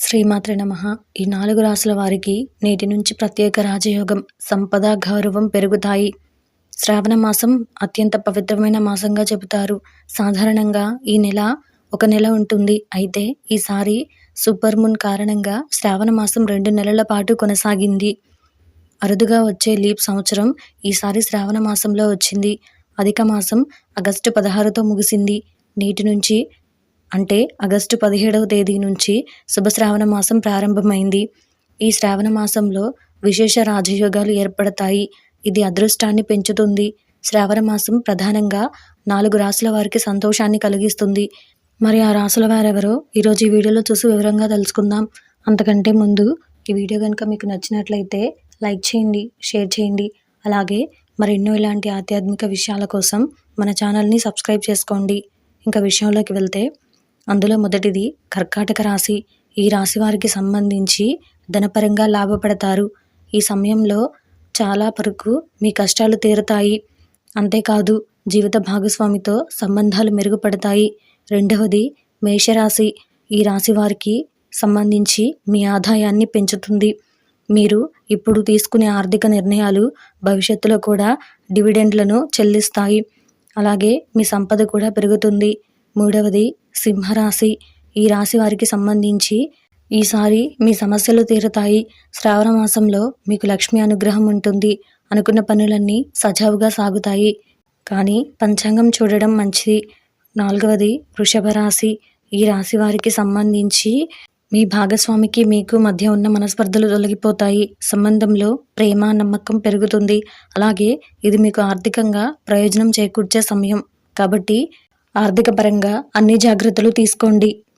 శ్రీమాత్రి నమ. ఈ నాలుగు రాసుల వారికి నేటి నుంచి ప్రత్యేక రాజయోగం సంపద గౌరవం పెరుగుతాయి. శ్రావణ మాసం అత్యంత పవిత్రమైన మాసంగా చెబుతారు. సాధారణంగా ఈ నెల ఒక నెల ఉంటుంది. అయితే ఈసారి సూపర్ మూన్ కారణంగా శ్రావణ మాసం రెండు నెలల పాటు కొనసాగింది. అరుదుగా వచ్చే లీప్ సంవత్సరం ఈసారి శ్రావణ మాసంలో వచ్చింది. అధిక మాసం ఆగస్టు పదహారుతో ముగిసింది. నేటి నుంచి అంటే ఆగస్టు పదిహేడవ తేదీ నుంచి శుభశ్రావణ మాసం ప్రారంభమైంది. ఈ శ్రావణ మాసంలో విశేష రాజయోగాలు ఏర్పడతాయి. ఇది అదృష్టాన్ని పెంచుతుంది. శ్రావణ మాసం ప్రధానంగా నాలుగు రాసుల వారికి సంతోషాన్ని కలిగిస్తుంది. మరి ఆ రాసుల వారెవరో? ఈరోజు ఈ వీడియోలో చూసి వివరంగా తెలుసుకుందాం. అంతకంటే ముందు ఈ వీడియో కనుక మీకు నచ్చినట్లయితే లైక్ చేయండి షేర్ చేయండి. అలాగే మరెన్నో ఇలాంటి ఆధ్యాత్మిక విషయాల కోసం మన ఛానల్ని సబ్స్క్రైబ్ చేసుకోండి. ఇంకా విషయంలోకి వెళ్తే అందులో మొదటిది కర్కాటక రాశి. ఈ రాశి వారికి సంబంధించి ధనపరంగా లాభపడతారు. ఈ సమయంలో చాలా వరకు మీ కష్టాలు తీరుతాయి. అంతేకాదు జీవిత భాగస్వామితో సంబంధాలు మెరుగుపడతాయి. రెండవది మేషరాశి. ఈ రాశి వారికి సంబంధించి మీ ఆదాయాన్ని పెంచుతుంది. మీరు ఇప్పుడు తీసుకునే ఆర్థిక నిర్ణయాలు భవిష్యత్తులో కూడా డివిడెండ్లను చెల్లిస్తాయి. అలాగే మీ సంపద కూడా పెరుగుతుంది. మూడవది సింహరాశి. ఈ రాశి వారికి సంబంధించి ఈసారి మీ సమస్యలు తీరుతాయి. శ్రావణ మాసంలో మీకు లక్ష్మి అనుగ్రహం ఉంటుంది. అనుకున్న పనులన్నీ సజావుగా సాగుతాయి. కానీ పంచాంగం చూడడం మంచిది. నాలుగవది వృషభ రాశి. ఈ రాశి వారికి సంబంధించి మీ భాగస్వామికి మీకు మధ్య ఉన్న మనస్పర్ధలు తొలగిపోతాయి. సంబంధంలో ప్రేమ నమ్మకం పెరుగుతుంది. అలాగే ఇది మీకు ఆర్థికంగా ప్రయోజనం చేకూర్చే సమయం. కాబట్టి ఆర్థిక పరంగా అన్ని జాగ్రత్తలు తీసుకోండి.